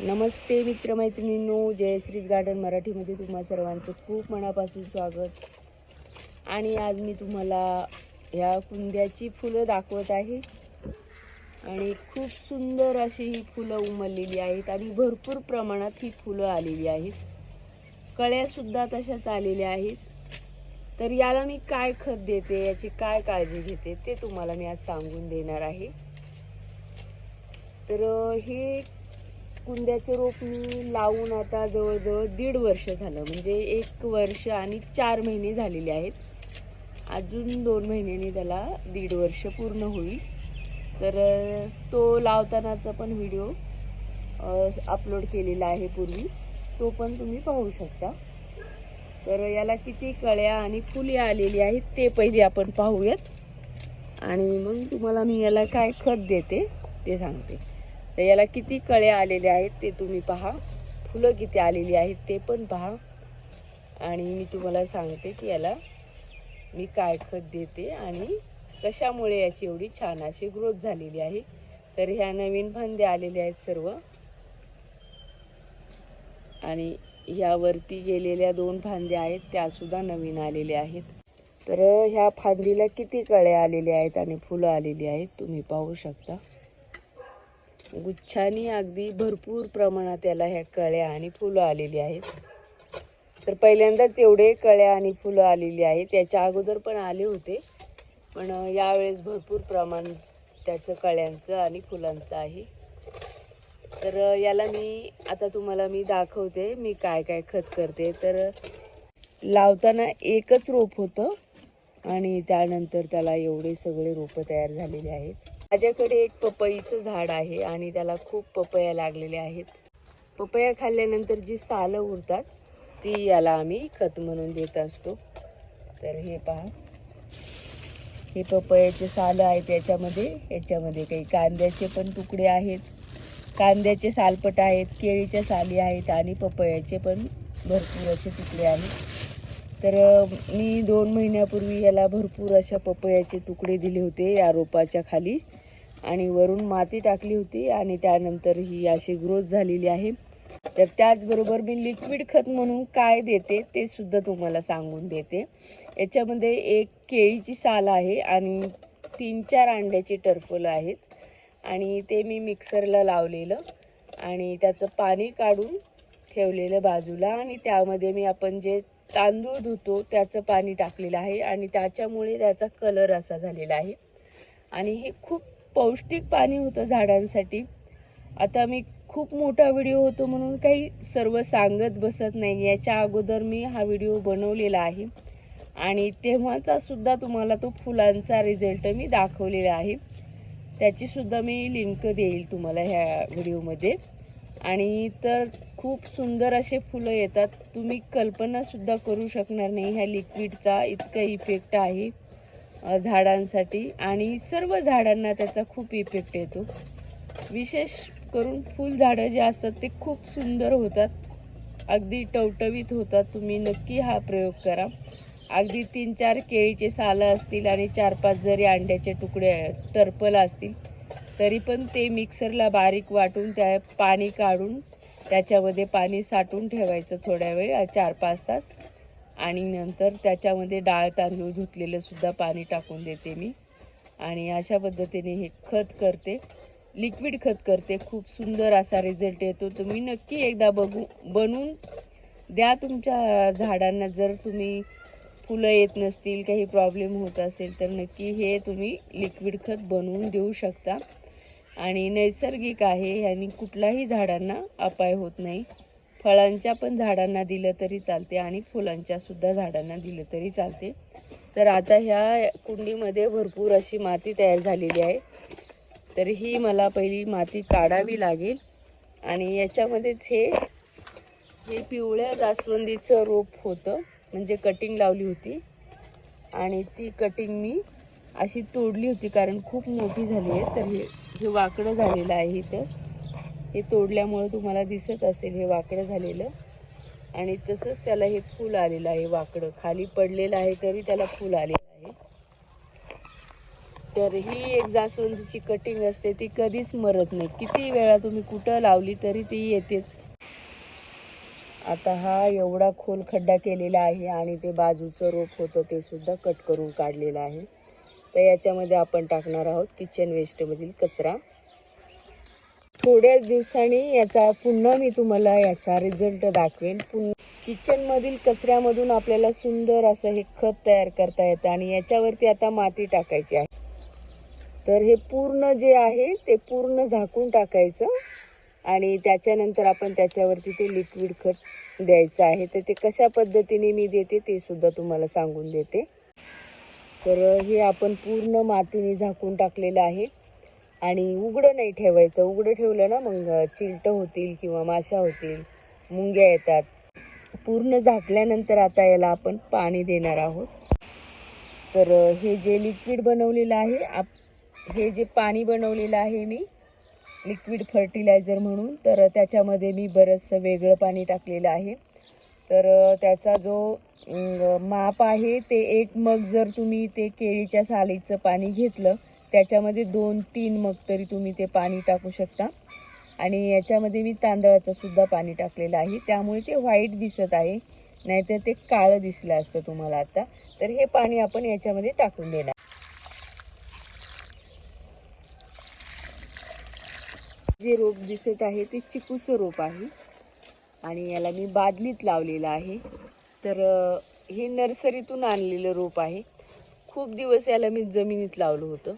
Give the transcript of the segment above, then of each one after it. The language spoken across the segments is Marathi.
नमस्ते मित्रमैत्रिणींनो जयश्रीज गार्डन मराठीमध्ये तुम्हा सर्वांचं खूप मनापासून स्वागत. आणि आज मी तुम्हाला ह्या कुंद्याची फुलं दाखवत आहे. आणि खूप सुंदर अशी ही फुलं उमललेली आहेत आणि भरपूर प्रमाणात ही फुलं आलेली आहेत. कळ्यासुद्धा तशाच आलेल्या आहेत. तर याला मी काय खत देते याची काय काळजी घेते ते तुम्हाला मी आज सांगून देणार आहे. तर हे कुंद्याचं रोप मी लावून आता जवळजवळ दीड वर्ष झालं. म्हणजे एक वर्ष आणि चार महिने झालेले आहेत. अजून दोन महिन्यांनी त्याला दीड वर्ष पूर्ण होईल. तर तो लावतानाचा पण व्हिडिओ अपलोड केलेला आहे पूर्वीच. तो पण तुम्ही पाहू शकता. तर याला किती कळ्या आणि फुले आलेली आहेत ते पहिले आपण पाहूयात. आणि मग तुम्हाला मी याला काय खत देते ते सांगते. तर याला किती कळ्या आलेल्या आहेत ते तुम्ही पहा. फुलं किती आलेली आहेत ते पण पहा. आणि मी तुम्हाला सांगते की याला मी काय खत देते आणि कशामुळे याची एवढी छान अशी ग्रोथ झालेली आहे. तर ह्या नवीन फांद्या आलेल्या आहेत सर्व. आणि ह्यावरती गेलेल्या दोन फांद्या आहेत त्यासुद्धा नवीन आलेल्या आहेत. तर ह्या फांदीला किती कळ्या आलेल्या आहेत आणि फुलं आलेली आहेत तुम्ही पाहू शकता. गुच्छानी अगदी भरपूर प्रमाणात याला ह्या कळ्या आणि फुलं आलेली आहेत. तर पहिल्यांदाच एवढे कळ्या आणि फुलं आलेली आहेत. याच्या अगोदर पण आले होते. पण यावेळेस भरपूर प्रमाण त्याचं कळ्यांचं आणि फुलांचं आहे. तर याला मी आता तुम्हाला मी दाखवते मी काय काय खत करते. तर लावताना एकच रोप होतं आणि त्यानंतर त्याला एवढे सगळे रोपं तयार झालेले आहेत. माझ्याकडे एक पपईचं झाड आहे आणि त्याला खूप पपया लागलेल्या आहेत. पपया खाल्ल्यानंतर जी सालं उरतात ती याला आम्ही खत म्हणून देत असतो. तर हे पहा. हे पपयाचे सालं आहेत याच्यामध्ये. याच्यामध्ये काही कांद्याचे पण तुकडे आहेत. कांद्याचे सालपट आहेत केळीच्या साली आहेत आणि पपयाचे पण भरपूर असे तुकडे आहेत. तर मी दोन महिन्यापूर्वी याला भरपूर अशा पपयाचे तुकडे दिले होते या रोपाच्या खाली. आणि वरून माती टाकली होती आणि त्यानंतर ही अशी ग्रोथ झालेली आहे. तर त्याचबरोबर मी लिक्विड खत म्हणून काय देते ते सुद्धा तुम्हाला सांगून देते. याच्यामध्ये एक केळीची साल आहे आणि तीन चार अंड्याची टरफलं आहेत. आणि ते मी मिक्सरला लावलेलं आणि त्याचं पाणी काढून ठेवलेलं बाजूला आणि त्यामध्ये मी आपण जे तांदूळ धुतो त्याचं पाणी टाकलेलं आहे आणि त्याच्यामुळे त्याचा कलर असा झालेला आहे. आणि हे खूप पौष्टिक पाणी होतं झाडांसाठी. आता मी खूप मोठा व्हिडिओ होतो म्हणून काही सर्व सांगत बसत नाही याच्या अगोदर मी हा व्हिडिओ बनवलेला आहे. आणि तेव्हाचा सुद्धा तुम्हाला तो फुलांचा रिझल्ट मी दाखवलेला आहे. त्याचीसुद्धा मी लिंक देईल तुम्हाला ह्या व्हिडिओमध्ये आणि तर खूप सुंदर असे फुलं येतात. तुम्ही कल्पनासुद्धा करू शकणार नाही. ह्या लिक्विडचा इतका इफेक्ट आहे. झाडांसाठी आणि सर्व झाडांना त्याचा खूप इफेक्ट येतो. विशेष करून फुलझाडं जे असतात ते खूप सुंदर होतात. अगदी टवटवीत होतात. तुम्ही नक्की हा प्रयोग करा. अगदी तीन चार केळीचे सालं असतील आणि चार पाच जरी अंड्याचे तुकडे टर्पल असतील तरी पण ते मिक्सरला बारीक वाटून त्या पाणी काढून त्याच्यामध्ये पाणी साठवून ठेवायचं थोड्या वेळ चार पाच तास. आणि नंतर त्याच्यामध्ये डाळ तांदूळ धुतलेलं सुद्धा पाणी टाकून देते मी. आणि अशा पद्धतीने हे खत करते. लिक्विड खत करते. खूप सुंदर असा रिझल्ट येतो. तुम्ही नक्की एकदा बघू बनवून द्या तुमच्या झाडांना. जर तुम्ही फुलं येत नसतील काही प्रॉब्लेम होत असेल तर नक्की हे तुम्ही लिक्विड खत बनवून देऊ शकता. आणि नैसर्गिक आहे आणि कुठलाही झाडांना अपाय होत नाही. फळांच्या पण झाडांना दिलं तरी चालते आणि फुलांच्या सुद्धा झाडांना दिलं तरी चालते. तर आता ह्या कुंडीमध्ये भरपूर अशी माती तयार झालेली आहे. तर ही मला पहिली माती काढावी लागेल. आणि याच्यामध्येच हे हे पिवळ्या जास्वंदीचं रोप होतं. म्हणजे कटिंग लावली होती. आणि ती कटिंग मी अशी तोडली होती कारण खूप मोठी झाली आहे. तर हे हे वाकडं झालेलं आहे इथं. हे तोडल्यामुळं तुम्हाला दिसत असेल हे वाकडं झालेलं. आणि तसंच त्याला हे फूल आलेलं आहे वाकडं. खाली पडलेलं आहे तरी त्याला फूल आलेलं आहे. तर ही एक जास्वंदीची कटिंग असते ती कधीच मरत नाही. किती वेळा तुम्ही कुठं लावली तरी ती येतेच. आता हा एवढा खोल खड्डा केलेला आहे आणि ते बाजूचं रोप होतं ते सुद्धा कट करून काढलेलं आहे. तर याच्यामध्ये आपण टाकणार आहोत किचन वेस्टमधील कचरा. थोड्याच दिवसांनी याचा पुन्हा मी तुम्हाला याचा रिझल्ट दाखवेन. पुन्हा किचनमधील कचऱ्यामधून आपल्याला सुंदर असं हे खत तयार करता येतं आणि याच्यावरती आता माती टाकायची आहे. तर हे पूर्ण जे आहे ते पूर्ण झाकून टाकायचं आणि त्याच्यानंतर आपण त्याच्यावरती ते लिक्विड खत द्यायचं आहे. तर ते कशा पद्धतीने मी देते ते सुद्धा तुम्हाला सांगून देते. तर हे आपण पूर्ण मातीने झाकून टाकलेलं आहे. आणि उघडं नाही ठेवायचं. उघडं ठेवलं ना मग चिलटं होतील किंवा माशा होतील मुंग्या येतात. पूर्ण झाकल्यानंतर आता याला आपण पाणी देणार आहोत. तर हे जे लिक्विड बनवलेलं आहे आप हे जे पाणी बनवलेलं आहे मी लिक्विड फर्टिलायझर म्हणून तर त्याच्यामध्ये मी बरंचसं वेगळं पाणी टाकलेलं आहे. तर त्याचा जो माप आहे ते एक मग जर तुम्ही ते केळीच्या सालीचं पाणी घेतलं त्याच्यामध्ये दोन तीन मग तरी तुम्ही ते पाणी टाकू शकता. आणि याच्यामध्ये मी तांदळाचं सुद्धा पाणी टाकलेलं आहे. त्यामुळे ते व्हाईट दिसत आहे. नाहीतर ते काळं दिसलं असतं तुम्हाला आता. तर हे पाणी आपण याच्यामध्ये टाकून देणार. जे रोप दिसत आहे ते चिकूचं रोप आहे. आणि याला मी बादलीत लावलेलं आहे. तर हे नर्सरीतून आणलेलं रोप आहे. खूप दिवस याला मी जमिनीत लावलं होतं.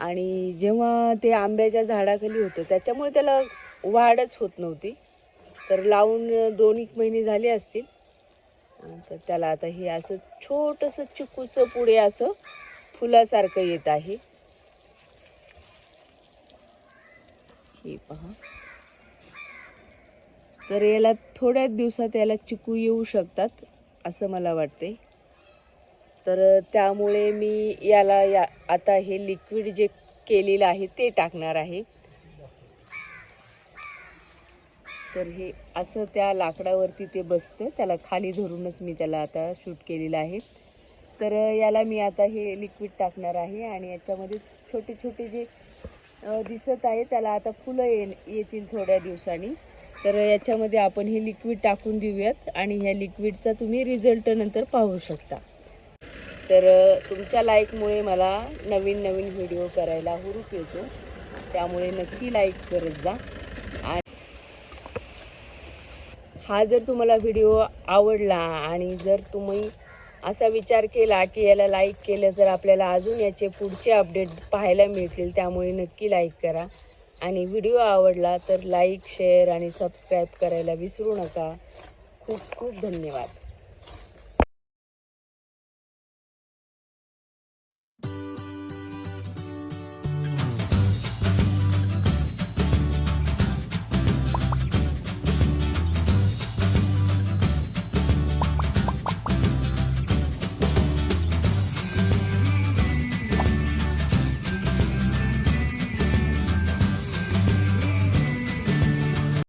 आणि जेव्हा ते आंब्याच्या झाडाखाली होतं त्याच्यामुळे त्याला वाढच होत नव्हती. तर लावून दोन एक महिने झाले असतील. तर त्याला आता हे असं छोटंसं चिकूचं पुढे असं फुलासारखं येत आहे. हे पहा. तर याला थोड्याच दिवसात याला चिकू येऊ शकतात असं मला वाटते तर त्यामुळे मी याला या आता हे लिक्विड जे केलेलं आहे ते टाकणार आहे. तर हे असं त्या लाकडावरती ते बसतं. त्याला खाली धरूनच मी त्याला आता शूट केलेलं आहे. तर याला मी आता हे लिक्विड टाकणार आहे आणि याच्यामध्ये छोटे छोटे जे दिसत आहे त्याला आता फुलं ये येतील थोड्या दिवसांनी. तर याच्यामध्ये आपण हे लिक्विड टाकून देऊयात आणि ह्या लिक्विडचा तुम्ही रिझल्ट नंतर पाहू शकता. तर तुमच्या लाईकमुळे मला नवीन नवीन व्हिडिओ करायला हुरूप येतो. त्यामुळे नक्की लाईक करत जा. आणि हा जर तुम्हाला व्हिडिओ आवडला आणि जर तुम्ही असा विचार केला की याला लाईक केलं तर आपल्याला अजून याचे पुढचे अपडेट पाहायला मिळतील त्यामुळे नक्की लाईक करा. आणि व्हिडिओ आवडला तर लाईक शेअर आणि सबस्क्राईब करायला विसरू नका. खूप खूप धन्यवाद.